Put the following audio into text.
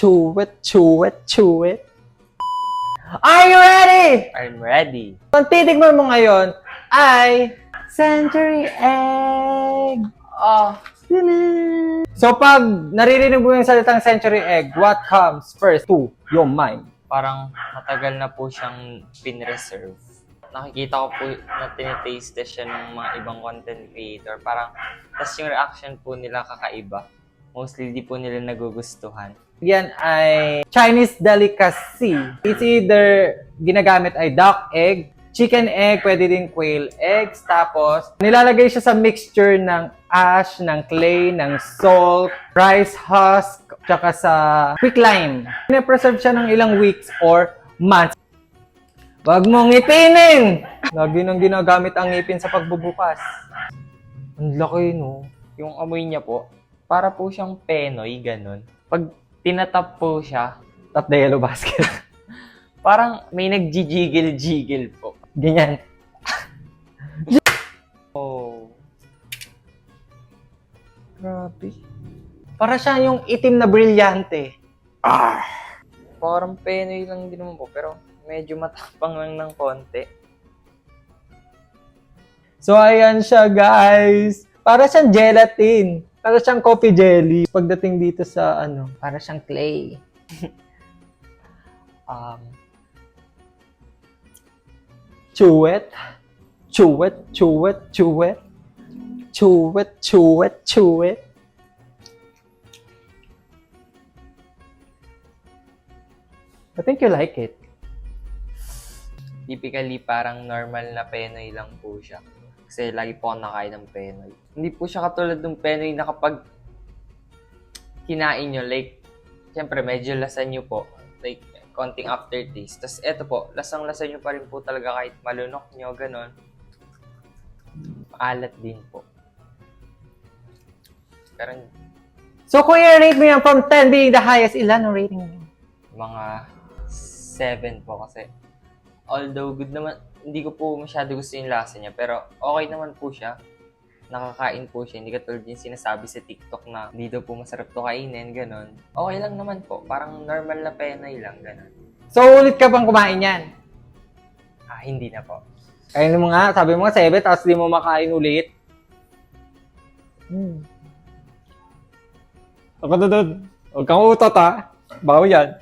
chew it, chew it, chew it. Are you ready? I'm ready. Ang titigman mo ngayon ay century egg. Oh, So pag naririnig mo yung salitang century egg, what comes first to your mind? parang matagal na po siyang pinreserve. Nakikita ko po na tinitaste siya ng mga ibang content creator. Parang, tas yung reaction po nila kakaiba. Mostly di po nila nagugustuhan. Yan ay Chinese delicacy. It's either ginagamit ay duck egg, chicken egg, pwede din quail eggs. Tapos, nilalagay siya sa mixture ng ash, ng clay, ng salt, rice husk, tsaka sa quicklime. Pinapreserve siya ng ilang weeks or months. Wag mong ngipinin! Lagi nang ginagamit ang ngipin sa pagbubukas. Ang laki, no? Yung amoy niya po, para po siyang penoy, ganun. Pag tinatap po siya, Tap the yellow basket. parang may nagjijigil-jigil po. Ganyan. Oh. Grabe. Para siya yung itim na brilyante. Parang penoy lang din naman po, pero medyo matapang lang ng konti. So, ayan siya, guys. Para siyang gelatin. Para siyang coffee jelly. Pagdating dito sa, ano, para siyang clay. um, it. Chew it, chew it, chew it. I think you like it. Typically, parang normal na penoy lang po siya. Kasi lagi po ako nakain ng penoy. Hindi po siya katulad ng penoy na kapag kinain nyo, like, syempre, medyo lasa nyo po. Like, konting aftertaste. Tapos, eto po, lasang-lasa nyo pa rin po talaga kahit malunok nyo, ganon. Alat din po. Pero, So, kung i-rate mo yan from 10 being the highest, ilan ang rating mo? mga 7 po kasi although good naman, hindi ko po masyado gusto yung lasa niya pero okay naman po siya. Nakakain po siya. Hindi katulad yung sinasabi sa TikTok na dito po masarap to kainin, ganun. Okay lang naman po. Parang normal na penay lang, ganun. So, ulit ka bang kumain yan? Ah, hindi na po. Kainin mo nga, sabi mo nga 7, tapos di mo makain ulit. Hmm. Ako na doon. Huwag kang utot ha. Bawo yan.